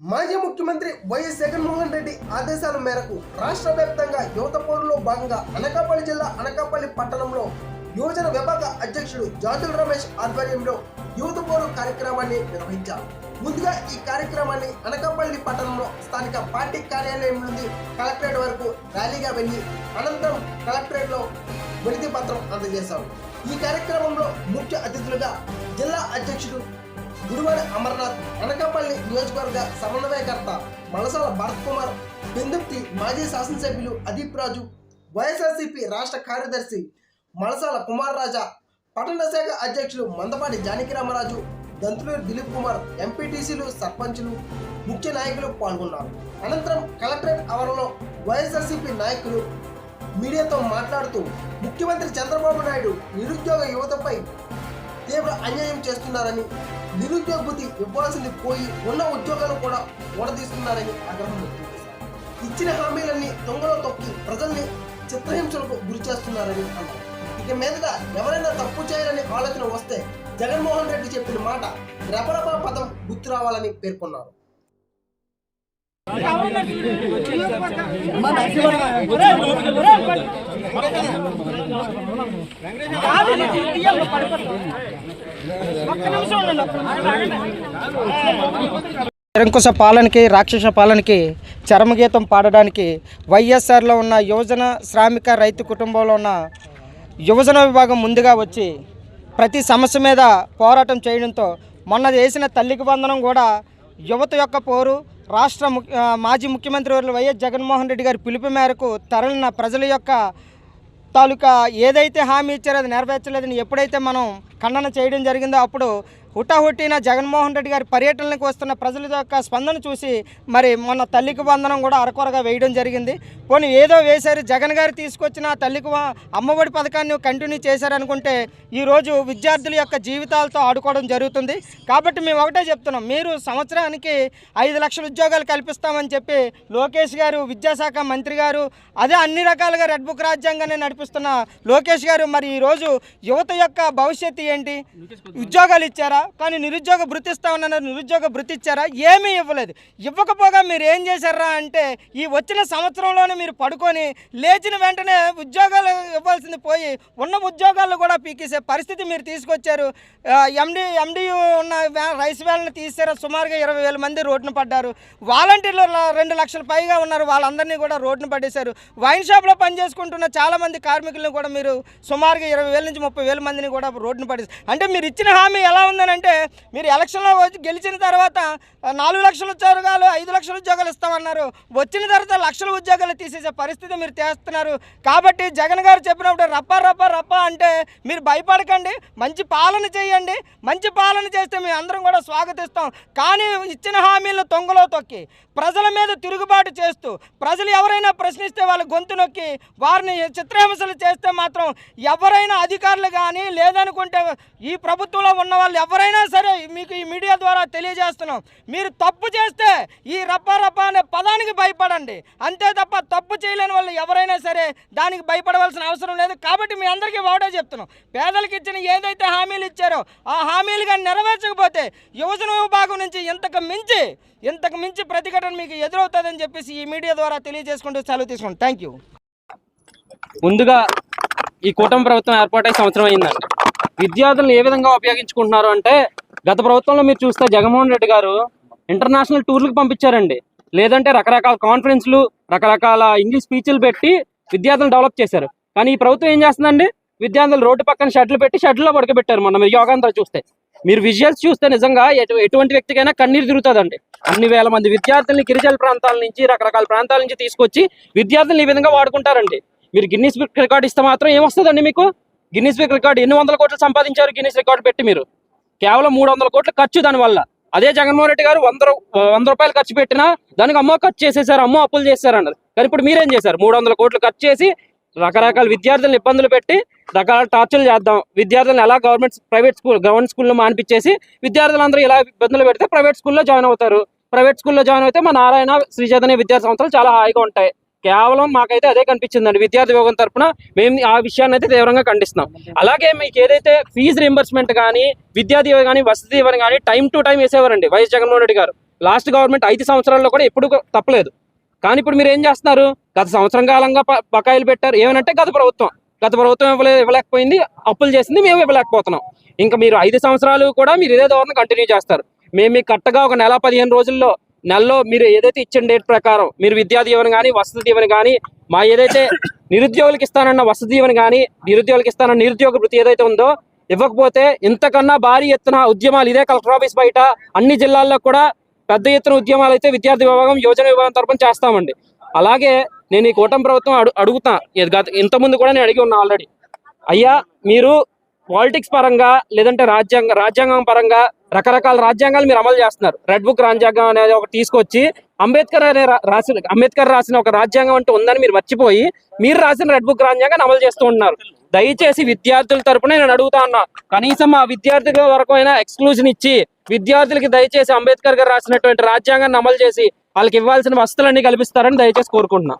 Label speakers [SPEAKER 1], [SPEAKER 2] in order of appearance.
[SPEAKER 1] మాజీ ముఖ్యమంత్రి వైఎస్ జగన్మోహన్ రెడ్డి ఆదేశాల మేరకు రాష్ట్ర వ్యాప్తంగా యువత పోరులో భాగంగా అనకాపల్లి జిల్లా అనకాపల్లి పట్టణంలో యువజన విభాగ అధ్యక్షుడు జాతుల రమేష్ ఆధ్వర్యంలో యువత పోరు కార్యక్రమాన్ని నిర్వహించారు. ముందుగా ఈ కార్యక్రమాన్ని అనకాపల్లి పట్టణంలో స్థానిక పార్టీ కార్యాలయం నుండి కలెక్టరేట్ వరకు ర్యాలీగా వెళ్ళి అనంతరం కలెక్టరేట్లో విడిది పత్రం అందజేశారు. ఈ కార్యక్రమంలో ముఖ్య అతిథులుగా జిల్లా అధ్యక్షుడు గురువారి అమర్నాథ్ అనకాపల్లి నియోజకవర్గ సమన్వయకర్త మలసాల భరత్ కుమార్ బిందుప్తి మాజీ శాసనసభ్యులు అదీప్ రాజు వైఎస్ఆర్సీపీ రాష్ట్ర కార్యదర్శి మలసాల కుమార్ రాజా పట్టణ శాఖ అధ్యక్షులు మందపాటి జానకి రామరాజు దంతులూరు దిలీప్ కుమార్ ఎంపీటీసీలు సర్పంచులు ముఖ్య నాయకులు పాల్గొన్నారు. అనంతరం కలెక్టరేట్ ఆవరణలో వైఎస్ఆర్సీపీ నాయకులు మీడియాతో మాట్లాడుతూ ముఖ్యమంత్రి చంద్రబాబు నాయుడు నిరుద్యోగ యువతపై తీవ్ర అన్యాయం చేస్తున్నారని నిరుద్యోగ భృతి ఇవ్వాల్సింది పోయి ఉన్న ఉద్యోగాలు కూడా ఊడదీస్తున్నారని ఆగ్రహం వ్యక్తం చేశారు ఇచ్చిన హామీలన్నీ దొంగలో తొక్కి ప్రజల్ని చిత్రహింసలకు గురి చేస్తున్నారని అన్నారు ఇక మీదట ఎవరైనా తప్పు చేయాలని ఆలోచన వస్తే జగన్మోహన్ రెడ్డి చెప్పిన మాట రెపరప పదం గుర్తు రావాలని పేర్కొన్నారు
[SPEAKER 2] నిరంకుశ పాలనకి రాక్షస పాలనకి చరమగీతం పాడడానికి వైఎస్ఆర్లో ఉన్న యువజన శ్రామిక రైతు కుటుంబంలో ఉన్న యువజన విభాగం ముందుగా వచ్చి ప్రతి సమస్య మీద పోరాటం చేయడంతో మొన్న చేసిన తల్లికి బంధనం కూడా యువత యొక్క పోరు. రాష్ట్ర ము- మాజీ ముఖ్యమంత్రి వర్యులు వైఎస్ జగన్మోహన్ రెడ్డి గారి పిలుపు మేరకు తరలిన ప్రజల యొక్క తాలూకా ఏదైతే హామీ ఇచ్చారో అది నెరవేర్చలేదని ఎప్పుడైతే మనం ఖండన చేయడం జరిగిందో అప్పుడు హుటాహుటిన జగన్మోహన్ రెడ్డి గారి పర్యటనలకు వస్తున్న ప్రజల యొక్క స్పందన చూసి మరి మొన్న తల్లికి వందనం కూడా అరకొరగా వేయడం జరిగింది. పోనీ ఏదో వేశారు జగన్ గారు తీసుకొచ్చిన తల్లికి అమ్మఒడి పథకాన్ని కంటిన్యూ చేశారనుకుంటే ఈరోజు విద్యార్థుల యొక్క జీవితాలతో ఆడుకోవడం జరుగుతుంది. కాబట్టి మేము ఒకటే చెప్తున్నాం మీరు సంవత్సరానికి ఐదు లక్షల ఉద్యోగాలు కల్పిస్తామని చెప్పి లోకేష్ గారు విద్యాశాఖ మంత్రి గారు అదే అన్ని రకాలుగా రెడ్ బుక్ రాజ్యాంగాన్ని నడిపిస్తున్న లోకేష్ గారు మరి ఈరోజు యువత యొక్క భవిష్యత్తు ఏంటి? ఉద్యోగాలు ఇచ్చారా? కానీ నిరుద్యోగ భృతి ఇస్తామన్నారు నిరుద్యోగ భృతి ఇచ్చారా? ఏమీ ఇవ్వలేదు. ఇవ్వకపోగా మీరు ఏం చేశారా అంటే ఈ వచ్చిన సంవత్సరంలోనే మీరు పడుకొని లేచిన వెంటనే ఉద్యోగాలు ఇవ్వాల్సింది పోయి ఉన్న ఉద్యోగాలు కూడా పీకేసే పరిస్థితి మీరు తీసుకొచ్చారు. ఎండి ఎండియు ఉన్న రైస్ వ్యాన్లు తీసారు సుమారుగా ఇరవై వేల మంది రోడ్డున పడ్డారు. వాలంటీర్లు రెండు లక్షల పైగా ఉన్నారు. వాళ్ళందరినీ కూడా రోడ్డున పడేశారు. వైన్ షాప్లో పనిచేసుకుంటున్న చాలా మంది కార్మికులను కూడా మీరు సుమారుగా ఇరవై వేల నుంచి ముప్పై వేల మందిని కూడా రోడ్డున పడేశారు. అంటే మీరు ఇచ్చిన హామీ ఎలా ఉందనంటే మీరు ఎలక్షన్లో వచ్చి గెలిచిన తర్వాత నాలుగు లక్షల ఉద్యోగాలు ఐదు లక్షల ఉద్యోగాలు ఇస్తామన్నారు. వచ్చిన తర్వాత లక్షల ఉద్యోగాలు తీసేసే పరిస్థితి మీరు చేస్తున్నారు కాబట్టి జగన్ గారు చెప్పినప్పుడు రప్ప రప్ప రప్ప అంటే మీరు భయపడకండి మంచి పాలన చేయండి మంచి పాలన చేస్తే మేము అందరం కూడా స్వాగతిస్తాం. కానీ ఇచ్చిన హామీలను తొంగలో తొక్కి ప్రజల మీద తిరుగుబాటు చేస్తూ ప్రజలు ఎవరైనా ప్రశ్నిస్తే వాళ్ళ గొంతు నొక్కి వారిని చిత్రహింసలు చేస్తే మాత్రం ఎవరైనా అధికారులు కానీ లేదనుకుంటే ఈ ప్రభుత్వంలో ఉన్న వాళ్ళు ఎవరైనా సరే మీకు ఈ మీడియా ద్వారా తెలియజేస్తున్నాం. మీరు తప్పు చేస్తే ఈ రప్ప రప్ప అనే పదానికి భయపడండి. అంతే తప్ప తప్పు చేయలేని వాళ్ళు ఎవరైనా సరే దానికి భయపడవలసిన అవసరం లేదు. కాబట్టి మీ అందరికీ ఒకటే చెప్తున్నాం. పేదలకు ఇచ్చిన ఏదైతే హామీలు ఇచ్చారో ఆ హామీలు కానీ నెరవేర్చకపోతే యువజన విభాగం నుంచి ఇంతకు మించి ఇంతకు మించి ప్రతిఘటన మీకు ఎదురవుతుందని చెప్పేసి ఈ మీడియా ద్వారా తెలియజేసుకుంటూ సెలవు తీసుకోండి థ్యాంక్ యూ
[SPEAKER 3] ముందుగా ఈ కూటమి ప్రభుత్వం ఏర్పాటై సంవత్సరం అయిందండి. విద్యార్థులను ఏ విధంగా ఉపయోగించుకుంటున్నారు అంటే గత ప్రభుత్వంలో మీరు చూస్తే జగన్మోహన్ రెడ్డి గారు ఇంటర్నేషనల్ టూర్లకు పంపించారండి. లేదంటే రకరకాల కాన్ఫరెన్స్లు రకరకాల ఇంగ్లీష్ స్పీచ్లు పెట్టి విద్యార్థులను డెవలప్ చేశారు. కానీ ఈ ప్రభుత్వం ఏం చేస్తుందండి? విద్యార్థులు రోడ్డు పక్కన షెడ్లు పెట్టి షెడ్లో పడుకోబెట్టారు మొన్న మీరు యోగాంధ్ర చూస్తే. మీరు విజువల్స్ చూస్తే నిజంగా ఎటు- ఎటువంటి వ్యక్తికైనా కన్నీరు తిరుగుతుందండి. అన్ని వేల మంది విద్యార్థుల్ని గిరిజన ప్రాంతాల నుంచి రకరకాల ప్రాంతాల నుంచి తీసుకొచ్చి విద్యార్థులను ఈ విధంగా వాడుకుంటారండి. మీరు గిన్నీస్ రికార్డు రికార్డ్ ఇస్తే మాత్రం ఏమొస్తుందండి మీకు? గిన్నీస్ బుక్ రికార్డు ఎన్ని వందల కోట్లు సంపాదించారు గిన్నీస్ రికార్డ్ పెట్టి మీరు? కేవలం మూడు వందల కోట్లు ఖర్చు దానివల్ల అదే జగన్మోహన్ రెడ్డి గారు వంద రూ- వంద రూపాయలు ఖర్చు పెట్టినా దానికి అమ్మో ఖర్చు చేసేసారు అమ్మో అప్పులు చేశారు అన్నది కానీ ఇప్పుడు మీరేం చేశారు? మూడు వందల కోట్లు ఖర్చు చేసి రకరకాల విద్యార్థులను ఇబ్బందులు పెట్టి రకరకాల టార్చర్లు చేద్దాం. విద్యార్థులను ఎలా గవర్నమెంట్ ప్రైవేట్ స్కూల్ గవర్నమెంట్ స్కూల్లో మానిపించేసి విద్యార్థులందరూ ఇలా ఇబ్బందులు పెడితే ప్రైవేట్ స్కూల్లో జాయిన్ అవుతారు. ప్రైవేట్ స్కూల్లో జాయిన్ అయితే మా నారాయణ శ్రీ విద్యా సంస్థలు చాలా హాయిగా ఉంటాయి. కేవలం మాకైతే అదే కనిపించిందండి. విద్యార్థి విభాగం తరపున మేము ఆ విషయాన్ని అయితే తీవ్రంగా ఖండిస్తున్నాం. అలాగే మీకు ఏదైతే ఫీజు రింబర్స్మెంట్ కానీ విద్యా దీవెన కానీ వసతి దీవెన కానీ టైం టు టైం వేసేవారండి. వైఎస్ జగన్మోహన్ రెడ్డి గారు. లాస్ట్ గవర్నమెంట్ ఐదు సంవత్సరాల్లో కూడా ఎప్పుడు తప్పలేదు. కానీ ఇప్పుడు మీరు ఏం చేస్తున్నారు? గత సంవత్సరం కాలంగా ప- బకాయిలు పెట్టారు. ఏమనంటే గత ప్రభుత్వం. గత ప్రభుత్వం ఇవ్వలే ఇవ్వలేకపోయింది. అప్పులు చేసింది మేము ఇవ్వలేకపోతున్నాం. ఇంకా మీరు ఐదు సంవత్సరాలు కూడా మీరు ఇదే ధోరణి కంటిన్యూ చేస్తారు. మేము మీకు కట్టగా ఒక నెల పదిహేను రోజుల్లో నెలలో మీరు ఏదైతే ఇచ్చిన డేట్ ప్రకారం మీరు విద్యా దీవెన కానీ వసతి దీవెన కానీ మా ఏదైతే నిరుద్యోగులకు ఇస్తానన్న వసతి దీవెన కానీ నిరుద్యోగులకు ఇస్తానన్న నిరుద్యోగ వృత్తి ఏదైతే ఉందో ఇవ్వకపోతే ఇంతకన్నా భారీ ఎత్తున ఉద్యమాలు ఇదే కలెక్టర్ ఆఫీస్ బయట అన్ని జిల్లాల్లో కూడా పెద్ద ఎత్తున ఉద్యమాలు అయితే విద్యార్థి విభాగం యోజన విభాగం తరపున చేస్తామండి. అలాగే నేను ఈ కూటమి ప్రభుత్వం అడు అడుగుతా. గత ఇంతకుముందు కూడా నేను అడిగి ఉన్నా ఆల్రెడీ అయ్యా మీరు పాలిటిక్స్ పరంగా లేదంటే రాజ్యాంగ రాజ్యాంగం పరంగా రకరకాల రాజ్యాంగాలు మీరు అమలు చేస్తున్నారు. రెడ్ బుక్ రాజ్యాంగం అనేది ఒకటి తీసుకొచ్చి అంబేద్కర్ అనే రాసిన అంబేద్కర్ రాసిన ఒక రాజ్యాంగం అంటూ ఉందని మీరు మర్చిపోయి మీరు రాసిన రెడ్ బుక్ రాజ్యాంగాన్ని అమలు చేస్తూ ఉన్నారు దయచేసి విద్యార్థుల తరపున నేను అడుగుతా ఉన్నా కనీసం ఆ విద్యార్థుల వరకు అయినా ఎక్స్క్లూజన్ ఇచ్చి విద్యార్థులకి దయచేసి అంబేద్కర్ గారు రాసినటువంటి రాజ్యాంగాన్ని అమలు చేసి వాళ్ళకి ఇవ్వాల్సిన వస్తువులన్నీ కల్పిస్తారని దయచేసి కోరుకుంటున్నా.